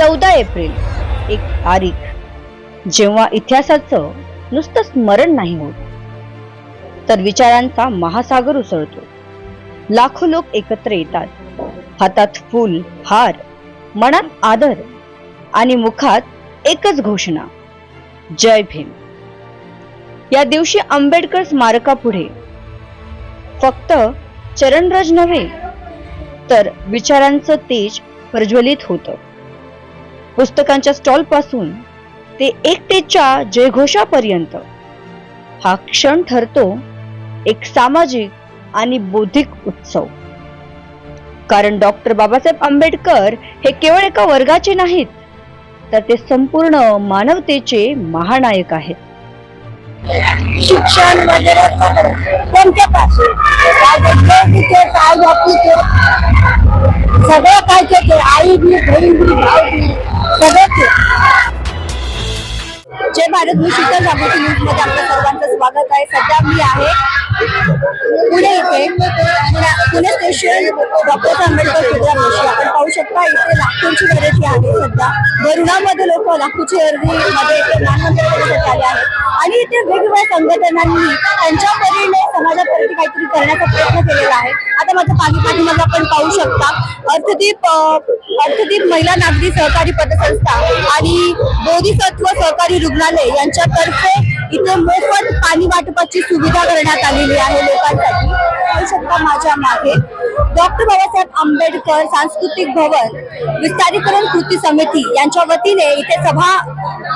चौदा एप्रिल एक तारीख. जेव्हा इतिहासाचं नुसतं स्मरण नाही होत तर विचारांचा महासागर उसळतो. लाखो लोक एकत्र येतात. हातात फूल हार मनात आदर आणि मुखात एकच घोषणा जय भीम. या दिवशी आंबेडकर स्मारकापुढे फक्त चरणरज नव्हे तर विचारांचं तेज प्रज्वलित होतं. पुस्तकांच्या स्टॉलपासून ते एकटेच्या जयघोषापर्यंत. हा क्षण ठरतो एक सामाजिक आणि बौद्धिक उत्सव. कारण डॉक्टर बाबासाहेब आंबेडकर हे केवळ एका वर्गाचे नाहीत तर ते संपूर्ण मानवतेचे महानायक आहेत. शिक्षण वगैरे सगळं काय सगळं काय ते. आई बी बहीण बी भाऊ बी. जय भारत मी शीतल जागृती न्यूजमध्ये आपल्या सर्वांचं स्वागत आहे. सध्या मी आहे पुणे इथे. पुण्या- पुणे स्टेशन डॉक्टर आंबेडकर सुद्रापाशी आपण पाहू शकता इथे लाखोंची गर्दी आहे सध्या. वरुणामध्ये लोक लाखोची गर्दी मध्ये इथे मानवंदन आले आहेत. आणि इथे वेगवेगळ्या संघटनांनी त्यांच्या परीने समाजापर्यंत काहीतरी करण्याचा प्रयत्न केलेला आहे. आता माझ्या पाठी पाठीमागे आपण पाहू शकता अर्थदीप अर्थदीप महिला नागरी सहकारी पतसंस्था आणि बोधिसत्व सहकारी रुग्णालय यांच्यातर्फे इथे मोफत पाणी वाटपाची सुविधा करण्यात आलेली आहे लोकांसाठी. पाहू शकता माझ्या मागे. डॉक्टर बाबासाहेब आंबेडकर सांस्कृतिक भवन विस्तारीकरण कृती समिती यांच्या वतीने इथे सभा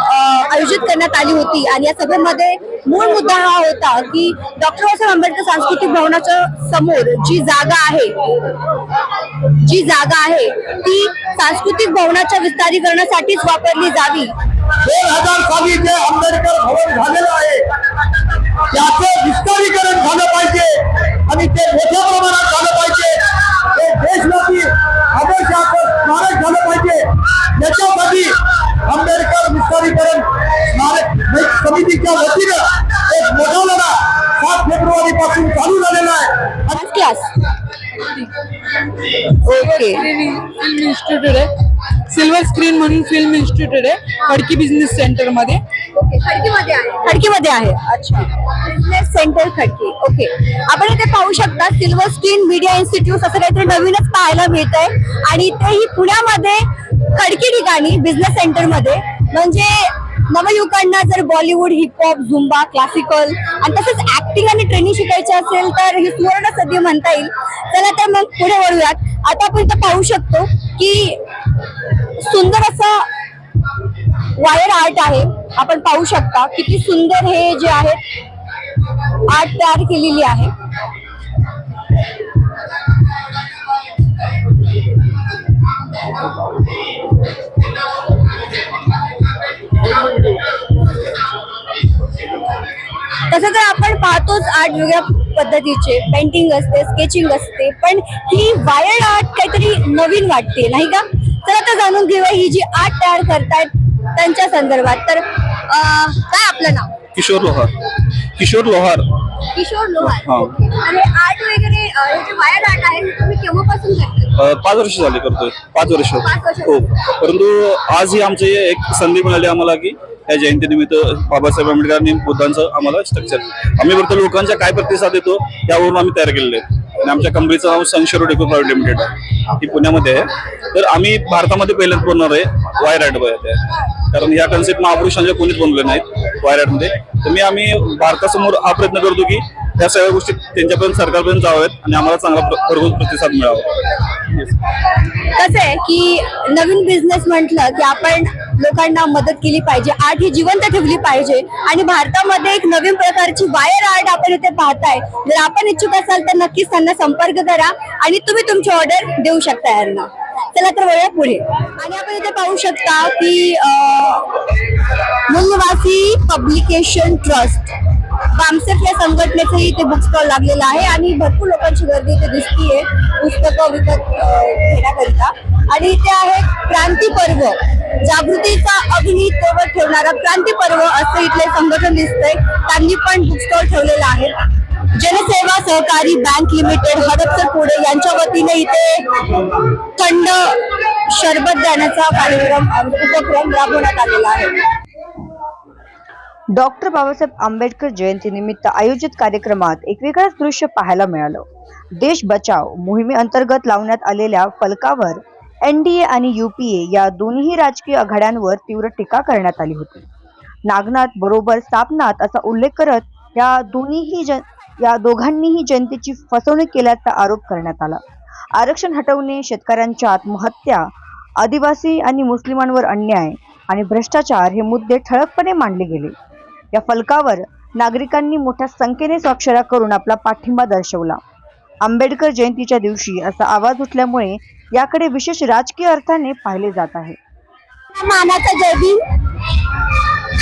आयोजित करण्यात आली होती. आणि या सभेमध्ये मूळ मुद्दा हा होता की डॉक्टर बाबासाहेब आंबेडकर सांस्कृतिक भवनाच्या समोर जी जागा आहे जी जागा आहे ती सांस्कृतिक भवनाच्या विस्तारीकरणासाठीच वापरली जावी. दोन हजार साली जे आंबेडकर भवन झालेलं आहे. त्याचं विस्तारीकरण झालं पाहिजे. आणि ते मोठ्या प्रमाणात क्लास? ओके. फिल्म इन्स्टिट्यूट आहे. सिल्वर स्क्रीन म्हणून फिल्म इन्स्टिट्यूट आहे. खडकी बिझनेस सेंटरमध्ये. खडकीमध्ये आहे. खडकीमध्ये आहे. अच्छा. Business centre Khadki okay. आपण इथे पाहू शकता सिल्वर स्क्रीन मीडिया इन्स्टिट्यूट असं काहीतरी नवीनच पाहायला मिळत आहे आणि तेही पुण्यामध्ये खडकी ठिकाणी बिझनेस सेंटरमध्ये. म्हणजे नवयुवकांना जर बॉलिवूड हिपहॉप झुंबा क्लासिकल आणि तसंच ऍक्टिंग आणि ट्रेनिंग शिकायचं असेल तर ही सुवर्ण संधी म्हणता येईल. चला तर मग पुढे वळूयात. आता आपण इथं पाहू शकतो की सुंदर असा वायर आर्ट आहे. आपण पाहू शकता किती सुंदर हे जे आहे आर्ट तयार केलेली आहे. तसं तर आपण पाहतोच आर्ट वेगळ्या पद्धतीचे पेंटिंग असते स्केचिंग असते पण ही वायर आर्ट काहीतरी नवीन वाटते नाही का? तर आता जाणून घेऊया ही जी आर्ट तयार करतायत त्यांच्या संदर्भात. तर अं, काय आपलं नाव? किशोर लोहार. किशोर लोहार. किशोर लोहार. हा. आणि आर्ट वगैरे अं, हे जे वायर आर्ट आहे हे तुम्ही केव्हापासून करता? अ, पाच वर्ष झाले करतोय. पाच वर्ष. पाच वर्ष. हो. परंतु आज ही आमची एक संधी मिळाली आम्हाला की या जयंतीनिमित्त बाबासाहेब आंबेडकरांनी बुद्धांचं आम्हाला स्ट्रक्चर आम्ही फक्त लोकांचा काय प्रतिसाद येतो यावरून आम्ही तयार केलेले आहे आणि आमच्या कंपनीचं नाव सनशेरो डेको प्रायव्हेट लिमिटेड आहे. ही पुण्यामध्ये आहे. तर आम्ही भारतामध्ये पहिल्यांद बनणार आहे वायर आर्ट आहे. कारण या कन्सेप्ट महापुरुषांच्या कोणीच बनवले नाहीत वायर आर्टमध्ये तर मी आम्ही भारतासमोर हा प्रयत्न करतो की या सगळ्या गोष्टी त्यांच्यापर्यंत सरकारपर्यंत जाव्यात आणि आम्हाला चांगला प्र- भरघोस प्रतिसाद मिळावा. कसं आहे की नवीन बिझनेस म्हटलं की आपण लोकांना मदत केली पाहिजे आर्ट ही जिवंत ठेवली पाहिजे आणि भारतामध्ये एक नवीन प्रकारची वायर आर्ट आपण इथे पाहताय. जर आपण इच्छुक असाल तर नक्कीच त्यांना संपर्क करा आणि तुम्ही तुमची ऑर्डर देऊ शकता यांना. चला तर वळूया पुढे. आणि आपण इथे पाहू शकता की अं, पब्लिकेशन ट्रस्ट बामसेफ या संघटनेचंही इथे बुक स्टॉल लागलेला आहे आणि भरपूर लोकांची गर्दी इथे दिसतीये पुस्तकं विकत घेण्याकरिता. आणि इथे आहे क्रांती पर्व. जागृतीचा अग्नी तेवर ठेवणारा क्रांती पर्व असं इथले संघटन दिसतंय. त्यांनी पण बुक स्टॉल ठेवलेला आहे. जनसेवा सहकारी बँक लिमिटेड हडपसर पुढे यांच्या वतीने इथे थंड शरबत देण्याचा कार्यक्रम उपक्रम राबवण्यात आलेला आहे. डॉक्टर बाबासाहेब आंबेडकर जयंतीनिमित्त आयोजित कार्यक्रमात एक वेगळंच दृश्य पाहायला मिळालं. देश बचाव मोहिमेअंतर्गत लावण्यात आलेल्या फलकावर एनडीए आणि युपीए या दोन्ही राजकीय आघाड्यांवर तीव्र टीका करण्यात आली होती. नागनाथ बरोबर सापनाथ असा उल्लेख करत या दोन्हीही जन या दोघांनीही जनतेची फसवणूक केल्याचा आरोप करण्यात आला. आरक्षण हटवणे शेतकऱ्यांच्या आत्महत्या आदिवासी आणि मुस्लिमांवर अन्याय आणि भ्रष्टाचार हे मुद्दे ठळकपणे मांडले गेले. या फलकावर नागरिकांनी मोठ्या संख्येने स्वाक्षऱ्या करून आपला पाठिंबा दर्शवला. आंबेडकर जयंतीच्या दिवशी असा आवाज उठल्यामुळे याकडे विशेष राजकीय अर्थाने पाहिले जात आहे. मानाचा जय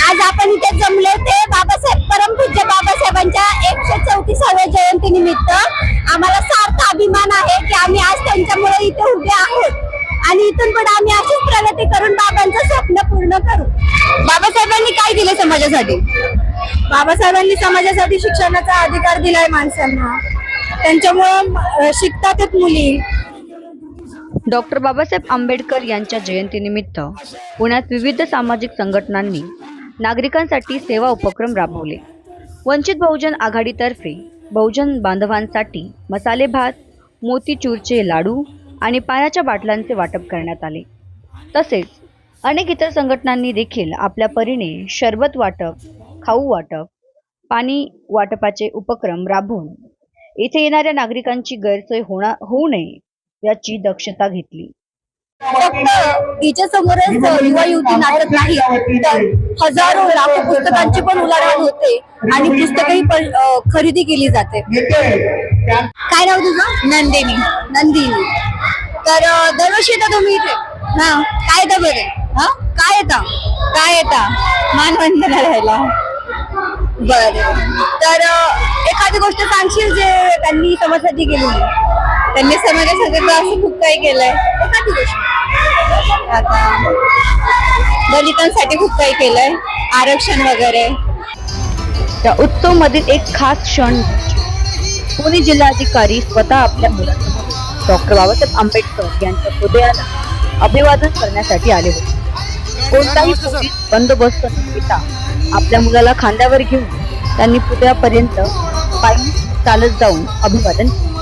आज आपण इथे जमले ते बाबासाहेब परमपूज्य बाबासाहेबांच्या एकशे चौतीसाव्या जयंती निमित्त काय दिले समाजासाठी? बाबासाहेबांनी समाजासाठी शिक्षणाचा अधिकार दिलाय माणसांना. त्यांच्यामुळं शिकतात मुली. डॉक्टर बाबासाहेब आंबेडकर यांच्या जयंतीनिमित्त पुण्यात विविध सामाजिक संघटनांनी नागरिकांसाठी सेवा उपक्रम राबवले. वंचित बहुजन आघाडीतर्फे बहुजन बांधवांसाठी मसाले भात मोतीचूरचे लाडू आणि पायाच्या बाटल्यांचे वाटप करण्यात आले. तसेच अनेक इतर संघटनांनी देखील आपल्या परीने शरबत वाटप खाऊ वाटप पाणी वाटपाचे उपक्रम राबवून येथे येणाऱ्या नागरिकांची गैरसोय होणार होऊ नये याची दक्षता घेतली. फक्त हिच्या समोरच युवा युवती नाचत नाही. तर हजारो लाखो पुस्तकांची पण उलाढाल होते आणि पुस्तकही खरेदी केली जाते. काय नाव तुझं? नंदिनी. नंदिनी. तर दरवर्षी येता तुम्ही इथे? हा. काय येतं बरे? हा? काय येतं? काय येता? मानवंदना राहायला बर. तर अं, एखादी गोष्ट सांगशील जे त्यांनी समाजासाठी केली त्यांनी समाजासाठी तर असं खूप काही केलंय. एखादी गोष्ट. आता दलितांसाठी खूप काही केलंय. आरक्षण वगैरे. या उत्सव मधील एक खास क्षण पुणे जिल्हाधिकारी स्वतः आपल्या मुलासमोर डॉक्टर बाबासाहेब आंबेडकर यांच्या हृदयाला अभिवादन करण्यासाठी आले होते. कोणताही बंदोबस्त न घेता आपल्या मुलाला खांद्यावर घेऊन त्यांनी पुतळ्यापर्यंत पायी चालत जाऊन अभिवादन केले.